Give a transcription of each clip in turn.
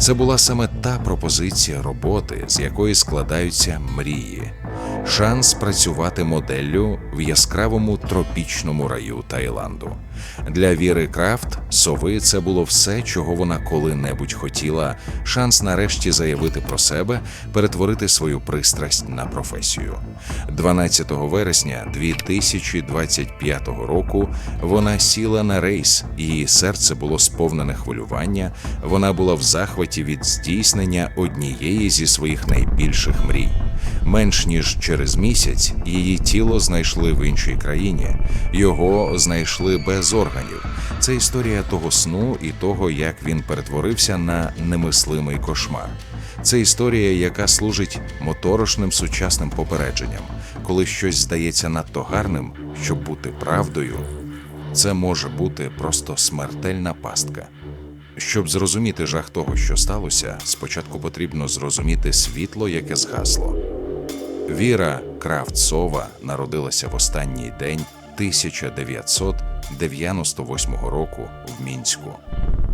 Це була саме та пропозиція роботи, з якої складаються мрії. Шанс працювати моделлю в яскравому тропічному раю Таїланду. Для Віри Крафт сови це було все, чого вона коли-небудь хотіла. Шанс нарешті заявити про себе, перетворити свою пристрасть на професію. 12 вересня 2025 року вона сіла на рейс, її серце було сповнене хвилювання. Вона була в захваті від здійснення однієї зі своїх найбільших мрій. Менш ніж через місяць її тіло знайшли в іншій країні. Його знайшли без органів. Це історія того сну і того, як він перетворився на немислимий кошмар. Це історія, яка служить моторошним сучасним попередженням, коли щось здається надто гарним, щоб бути правдою. Це може бути просто смертельна пастка. Щоб зрозуміти жах того, що сталося, спочатку потрібно зрозуміти світло, яке згасло. Віра Кравцова народилася в останній день 1998 року в Мінську.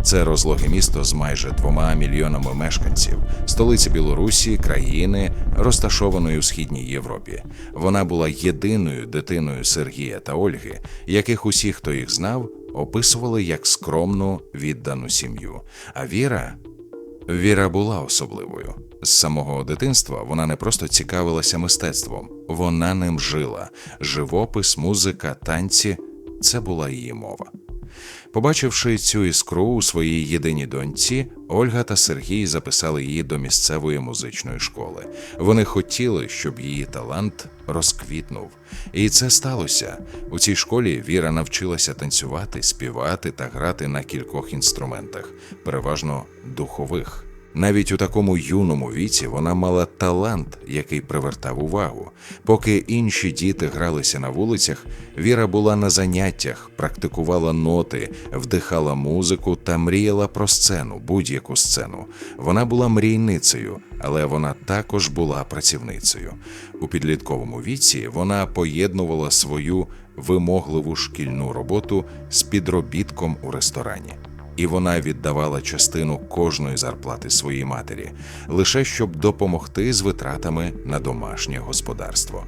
Це розлоге місто з майже двома мільйонами мешканців, столиця Білорусі, країни, розташованої у східній Європі. Вона була єдиною дитиною Сергія та Ольги, яких усі, хто їх знав, описували як скромну, віддану сім'ю. А Віра Віра була особливою. З самого дитинства вона не просто цікавилася мистецтвом, вона ним жила. Живопис, музика, танці це була її мова. Побачивши цю іскру у своїй єдиній доньці, Ольга та Сергій записали її до місцевої музичної школи. Вони хотіли, щоб її талант розквітнув. І це сталося. У цій школі Віра навчилася танцювати, співати та грати на кількох інструментах, переважно духових. Навіть у такому юному віці вона мала талант, який привертав увагу. Поки інші діти гралися на вулицях, Віра була на заняттях, практикувала ноти, вдихала музику та мріяла про сцену, будь-яку сцену. Вона була мрійницею, але вона також була працівницею. У підлітковому віці вона поєднувала свою вимогливу шкільну роботу з підробітком у ресторані і вона віддавала частину кожної зарплати своїй матері, лише щоб допомогти з витратами на домашнє господарство.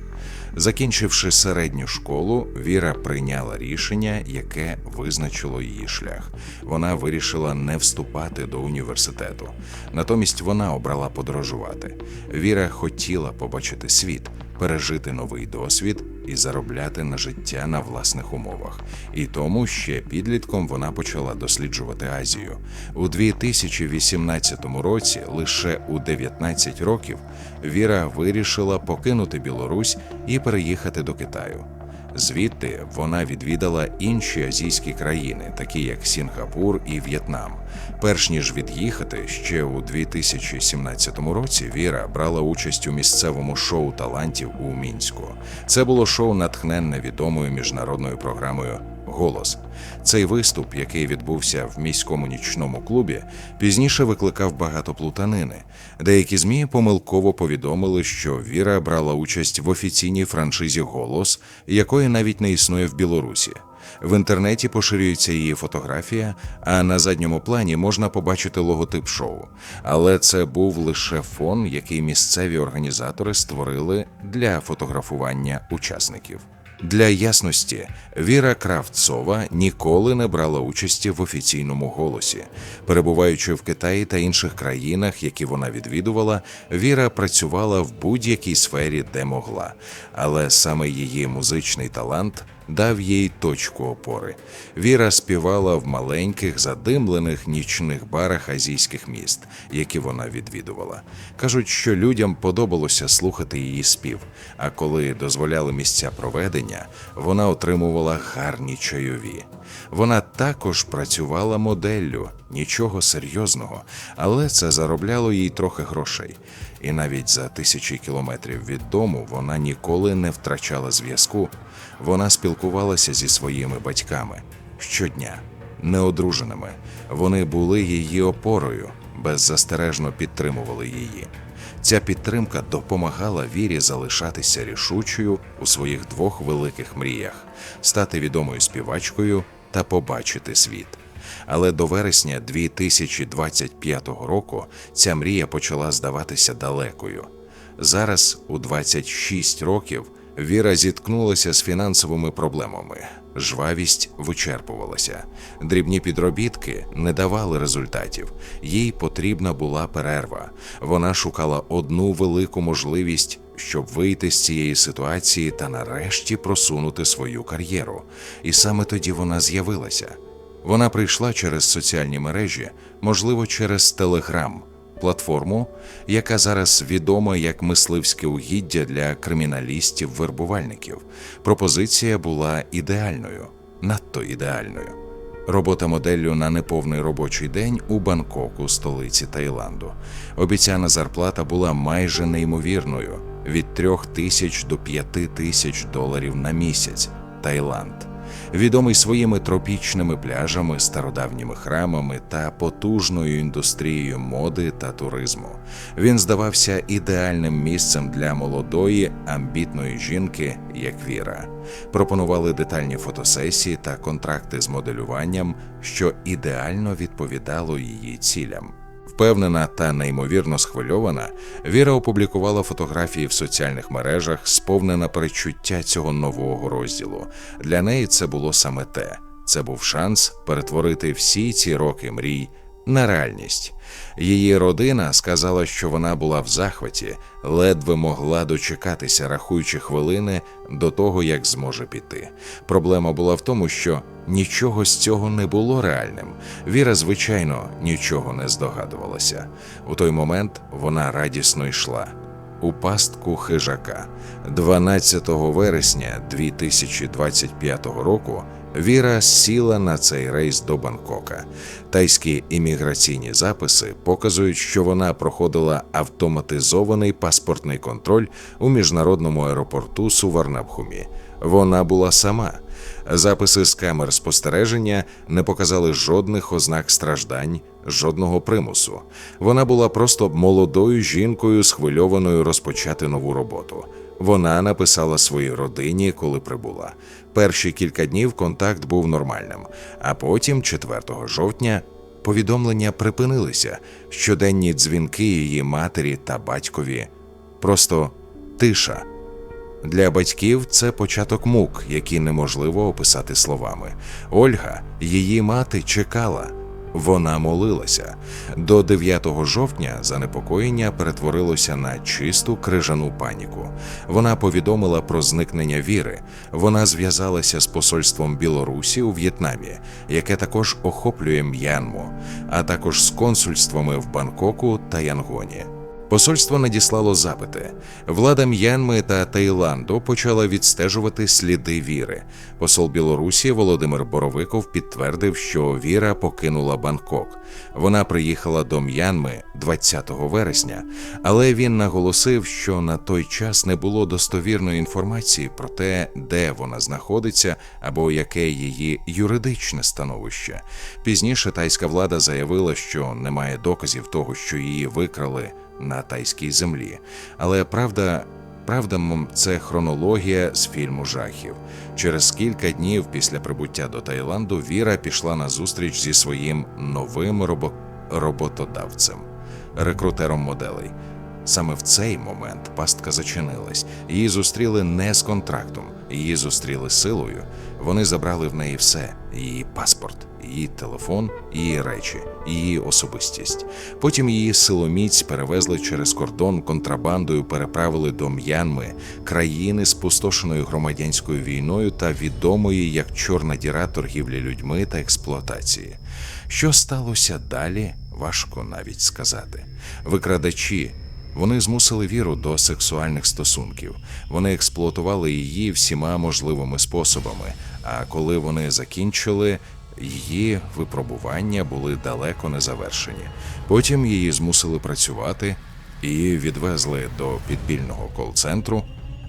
Закінчивши середню школу, Віра прийняла рішення, яке визначило її шлях. Вона вирішила не вступати до університету. Натомість вона обрала подорожувати. Віра хотіла побачити світ, пережити новий досвід і заробляти на життя на власних умовах. І тому ще підлітком вона почала досліджувати Азію. У 2018 році, лише у 19 років, Віра вирішила покинути Білорусь і переїхати до Китаю. Звідти вона відвідала інші азійські країни, такі як Сінгапур і В'єтнам. Перш ніж від'їхати, ще у 2017 році Віра брала участь у місцевому шоу талантів у мінську. Це було шоу, натхненне відомою міжнародною програмою Голос. Цей виступ, який відбувся в міському нічному клубі, пізніше викликав багато плутанини. Деякі змі помилково повідомили, що Віра брала участь в офіційній франшизі Голос, якої навіть не існує в Білорусі. В інтернеті поширюється її фотографія, а на задньому плані можна побачити логотип шоу. Але це був лише фон, який місцеві організатори створили для фотографування учасників. Для ясності, Віра Кравцова ніколи не брала участі в офіційному голосі. Перебуваючи в Китаї та інших країнах, які вона відвідувала, Віра працювала в будь-якій сфері, де могла. Але саме її музичний талант дав їй точку опори. Віра співала в маленьких, задимлених нічних барах азійських міст, які вона відвідувала. Кажуть, що людям подобалося слухати її спів. А коли дозволяли місця проведення, вона отримувала гарні чайові. Вона також працювала моделлю, нічого серйозного, але це заробляло їй трохи грошей. І навіть за тисячі кілометрів від дому вона ніколи не втрачала зв'язку. Вона спілкувалася зі своїми батьками щодня, неодруженими. Вони були її опорою, беззастережно підтримували її. Ця підтримка допомагала вірі залишатися рішучою у своїх двох великих мріях стати відомою співачкою та побачити світ. Але до вересня 2025 року ця мрія почала здаватися далекою. Зараз, у 26 років, Віра зіткнулася з фінансовими проблемами. Жвавість вичерпувалася. Дрібні підробітки не давали результатів. Їй потрібна була перерва. Вона шукала одну велику можливість, щоб вийти з цієї ситуації та нарешті просунути свою кар'єру. І саме тоді вона з'явилася. Вона прийшла через соціальні мережі, можливо, через Телеграм, платформу, яка зараз відома як мисливське угіддя для криміналістів-вербувальників. Пропозиція була ідеальною, надто ідеальною. Робота моделлю на неповний робочий день у Бангкоку, столиці Таїланду. Обіцяна зарплата була майже неймовірною від трьох тисяч до п'яти тисяч доларів на місяць. Таїланд відомий своїми тропічними пляжами, стародавніми храмами та потужною індустрією моди та туризму. Він здавався ідеальним місцем для молодої, амбітної жінки, як Віра. Пропонували детальні фотосесії та контракти з моделюванням, що ідеально відповідало її цілям. Впевнена та неймовірно схвильована, Віра опублікувала фотографії в соціальних мережах, сповнена перечуття цього нового розділу. Для неї це було саме те. Це був шанс перетворити всі ці роки мрій на реальність. Її родина сказала, що вона була в захваті, ледве могла дочекатися, рахуючи хвилини до того, як зможе піти. Проблема була в тому, що нічого з цього не було реальним. Віра, звичайно, нічого не здогадувалася. У той момент вона радісно йшла. У пастку хижака 12 вересня 2025 року Віра сіла на цей рейс до Бангкока. Тайські імміграційні записи показують, що вона проходила автоматизований паспортний контроль у міжнародному аеропорту Суварнабхумі. Вона була сама. Записи з камер спостереження не показали жодних ознак страждань, жодного примусу. Вона була просто молодою жінкою, схвильованою розпочати нову роботу. Вона написала своїй родині, коли прибула. Перші кілька днів контакт був нормальним, а потім, 4 жовтня, повідомлення припинилися. Щоденні дзвінки її матері та батькові. Просто тиша. Для батьків це початок мук, які неможливо описати словами. Ольга, її мати, чекала. Вона молилася. До 9 жовтня занепокоєння перетворилося на чисту крижану паніку. Вона повідомила про зникнення віри. Вона зв'язалася з посольством Білорусі у В'єтнамі, яке також охоплює М'янму, а також з консульствами в Бангкоку та Янгоні. Посольство надіслало запити. Влада М'янми та Таїланду почала відстежувати сліди віри. Посол Білорусі Володимир Боровиков підтвердив, що Віра покинула Бангкок. Вона приїхала до М'янми 20 вересня, але він наголосив, що на той час не було достовірної інформації про те, де вона знаходиться або яке її юридичне становище. Пізніше тайська влада заявила, що немає доказів того, що її викрали на тайській землі. Але правда, правда, це хронологія з фільму жахів. Через кілька днів після прибуття до Таїланду Віра пішла на зустріч зі своїм новим робо... роботодавцем, рекрутером моделей. Саме в цей момент пастка зачинилась. Її зустріли не з контрактом, її зустріли силою. Вони забрали в неї все: її паспорт, її телефон, її речі, її особистість. Потім її силоміць перевезли через кордон контрабандою, переправили до М'янми, країни, спустошеної громадянською війною та відомої як чорна діра торгівлі людьми та експлуатації. Що сталося далі, важко навіть сказати. Викрадачі. Вони змусили віру до сексуальних стосунків. Вони експлуатували її всіма можливими способами. А коли вони закінчили, її випробування були далеко не завершені. Потім її змусили працювати і відвезли до підпільного кол-центру.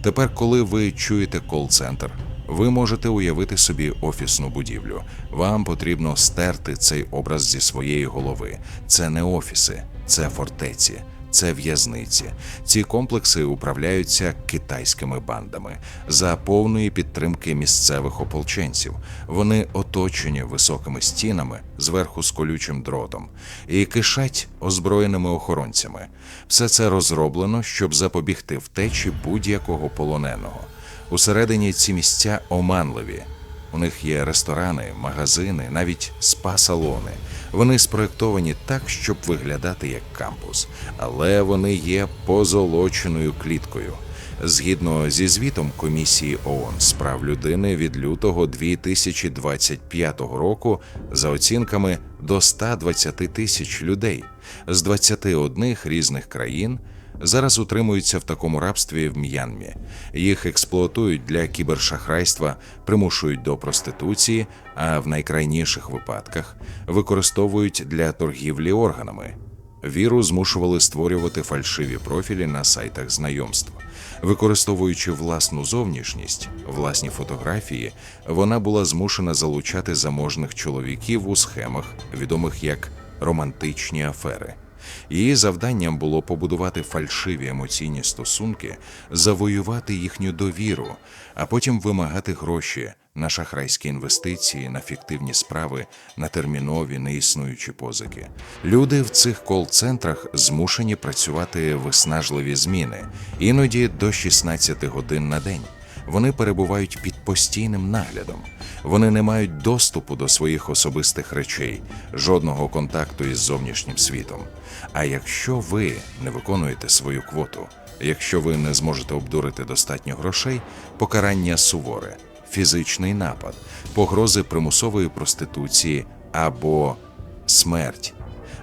Тепер, коли ви чуєте кол-центр, ви можете уявити собі офісну будівлю. Вам потрібно стерти цей образ зі своєї голови. Це не офіси, це фортеці. Це в'язниці. Ці комплекси управляються китайськими бандами за повної підтримки місцевих ополченців. Вони оточені високими стінами зверху з колючим дротом і кишать озброєними охоронцями. Все це розроблено, щоб запобігти втечі будь-якого полоненого. Усередині ці місця оманливі. У них є ресторани, магазини, навіть спа-салони. Вони спроєктовані так, щоб виглядати як кампус, але вони є позолоченою кліткою. Згідно зі звітом комісії ООН з прав людини від лютого 2025 року, за оцінками до 120 тисяч людей з 21 різних країн зараз утримуються в такому рабстві в М'янмі. Їх експлуатують для кібершахрайства, примушують до проституції, а в найкрайніших випадках використовують для торгівлі органами. Віру змушували створювати фальшиві профілі на сайтах знайомств. Використовуючи власну зовнішність, власні фотографії, вона була змушена залучати заможних чоловіків у схемах, відомих як романтичні афери. Її завданням було побудувати фальшиві емоційні стосунки, завоювати їхню довіру, а потім вимагати гроші на шахрайські інвестиції, на фіктивні справи, на термінові неіснуючі позики. Люди в цих кол-центрах змушені працювати виснажливі зміни, іноді до 16 годин на день. Вони перебувають постійним наглядом. Вони не мають доступу до своїх особистих речей, жодного контакту із зовнішнім світом. А якщо ви не виконуєте свою квоту, якщо ви не зможете обдурити достатньо грошей, покарання суворе, фізичний напад, погрози примусової проституції або смерть.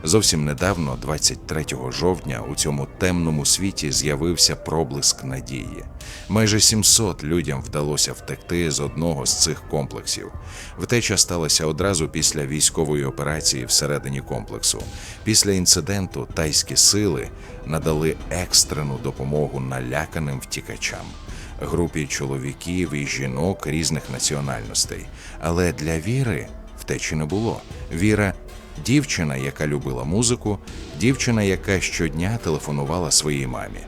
Зовсім недавно, 23 жовтня, у цьому темному світі з'явився проблиск надії. Майже 700 людям вдалося втекти з одного з цих комплексів. Втеча сталася одразу після військової операції всередині комплексу. Після інциденту тайські сили надали екстрену допомогу наляканим втікачам. Групі чоловіків і жінок різних національностей. Але для віри втечі не було. Віра Дівчина, яка любила музику, дівчина, яка щодня телефонувала своїй мамі.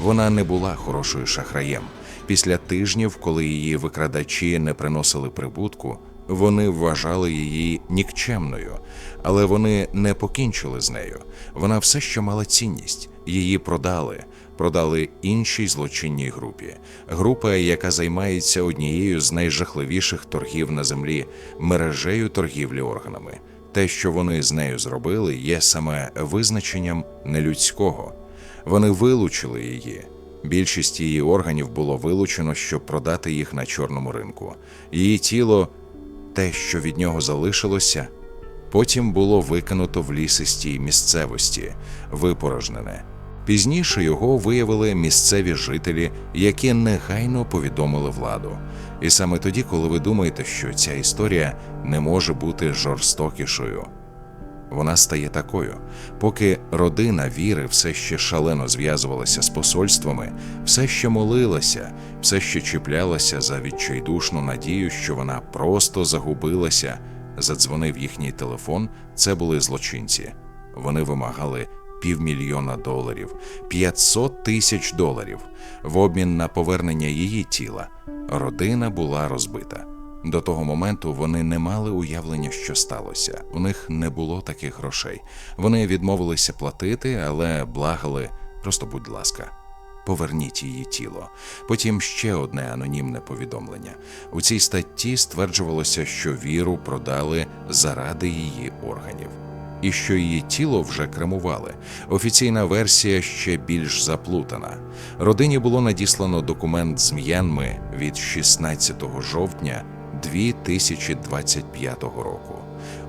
Вона не була хорошою шахраєм. Після тижнів, коли її викрадачі не приносили прибутку, вони вважали її нікчемною, але вони не покінчили з нею. Вона все ще мала цінність. Її продали, продали іншій злочинній групі. Група, яка займається однією з найжахливіших торгів на землі мережею торгівлі органами. Те, що вони з нею зробили, є саме визначенням нелюдського. Вони вилучили її. Більшість її органів було вилучено, щоб продати їх на чорному ринку. Її тіло, те, що від нього залишилося, потім було викинуто в лісистій місцевості, випорожнене. Пізніше його виявили місцеві жителі, які негайно повідомили владу. І саме тоді, коли ви думаєте, що ця історія не може бути жорстокішою, вона стає такою. Поки родина віри все ще шалено зв'язувалася з посольствами, все ще молилася, все ще чіплялася за відчайдушну надію, що вона просто загубилася. Задзвонив їхній телефон. Це були злочинці. Вони вимагали півмільйона доларів, 500 тисяч доларів в обмін на повернення її тіла. Родина була розбита. До того моменту вони не мали уявлення, що сталося. У них не було таких грошей. Вони відмовилися платити, але благали просто, будь ласка. Поверніть її тіло. Потім ще одне анонімне повідомлення. У цій статті стверджувалося, що віру продали заради її органів і що її тіло вже кремували. Офіційна версія ще більш заплутана. Родині було надіслано документ з М'янми від 16 жовтня 2025 року.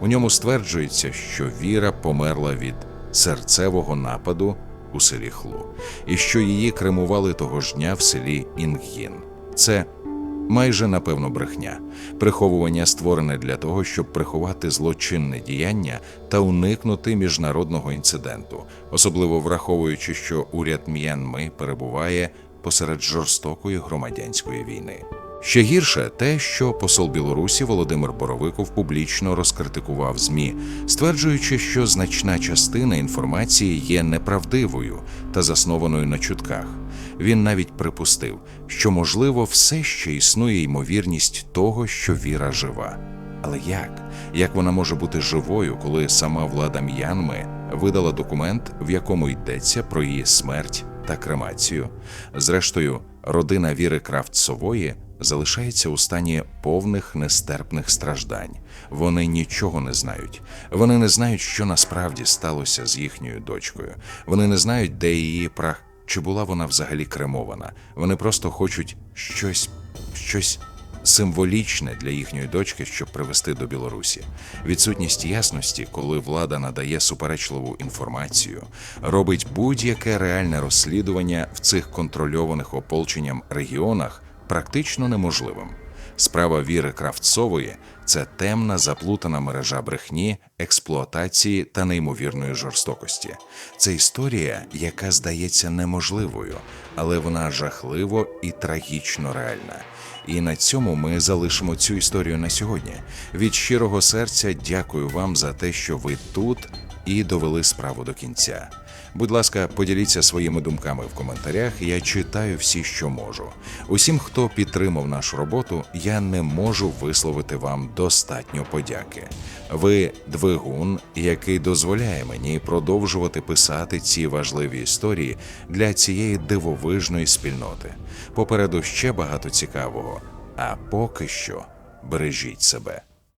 У ньому стверджується, що Віра померла від серцевого нападу у селі Хлу, і що її кремували того ж дня в селі Інгін. Це майже напевно брехня. Приховування створене для того, щоб приховати злочинне діяння та уникнути міжнародного інциденту, особливо враховуючи, що уряд М'янми перебуває посеред жорстокої громадянської війни. Ще гірше те, що посол Білорусі Володимир Боровиков публічно розкритикував ЗМІ, стверджуючи, що значна частина інформації є неправдивою та заснованою на чутках. Він навіть припустив, що можливо все ще існує ймовірність того, що віра жива. Але як? Як вона може бути живою, коли сама влада М'янми видала документ, в якому йдеться про її смерть та кремацію? Зрештою, родина Віри Кравцової залишається у стані повних нестерпних страждань. Вони нічого не знають. Вони не знають, що насправді сталося з їхньою дочкою. Вони не знають, де її прах, чи була вона взагалі кремована. Вони просто хочуть щось, щось символічне для їхньої дочки, щоб привести до Білорусі. Відсутність ясності, коли влада надає суперечливу інформацію, робить будь-яке реальне розслідування в цих контрольованих ополченням регіонах практично неможливим. Справа Віри Кравцової це темна заплутана мережа брехні, експлуатації та неймовірної жорстокості. Це історія, яка здається неможливою, але вона жахливо і трагічно реальна. І на цьому ми залишимо цю історію на сьогодні. Від щирого серця дякую вам за те, що ви тут і довели справу до кінця. Будь ласка, поділіться своїми думками в коментарях. Я читаю всі, що можу. Усім, хто підтримав нашу роботу, я не можу висловити вам достатньо подяки. Ви двигун, який дозволяє мені продовжувати писати ці важливі історії для цієї дивовижної спільноти. Попереду ще багато цікавого. А поки що бережіть себе.